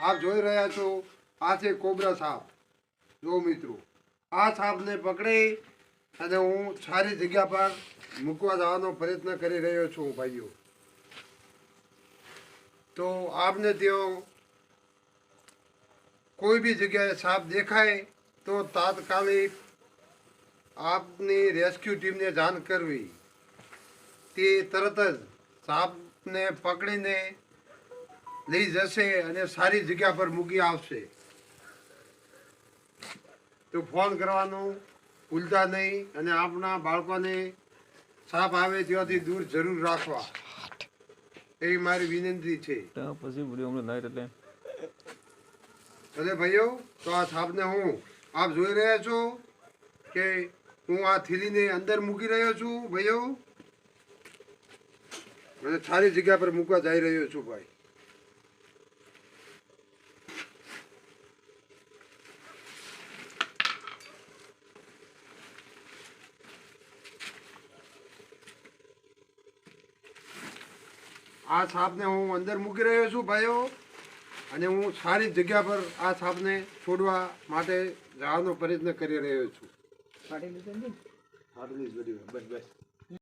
આપ જોઈ રહ્યા છો, આ છે કોબરા સાપ. જો મિત્રો, આ સાપને પકડી અને હું સારી જગ્યા પર મૂકવા જવાનો પ્રયત્ન કરી રહ્યો છું, ભાઈઓ. તો આપને તેઓ કોઈ બી જગ્યાએ સાપ દેખાય, તો તાત્કાલિક આપની રેસ્ક્યુ ટીમને જાણ કરવી. તે તરત જ સાપને પકડીને લઈ જશે અને સારી જગ્યા પર મૂકી આવશે. તો ફોન કરવાનું ભૂલતા નહીં અને આપણા બાળકોને સાપ આવે ત્યાંથી દૂર જરૂર રાખવા. એવી મારી વિનંતી છે. અરે ભાઈઓ તો આ સાપને હું આપ જોઈ રહ્યા છો કે હું આ થેલીને અંદર મૂકી રહ્યો છું ભાઈઓ? અને સારી જગ્યા પર મૂકવા જઈ રહ્યો છું ભાઈ. આ સાપને હું અંદર મૂકી રહ્યો છું ભાઈઓ. અને હું સારી જગ્યા પર આ સાપને છોડવા માટે જવાનો પ્રયત્ન કરી રહ્યો છું. ફાટેલી જ બધી બસ બસ.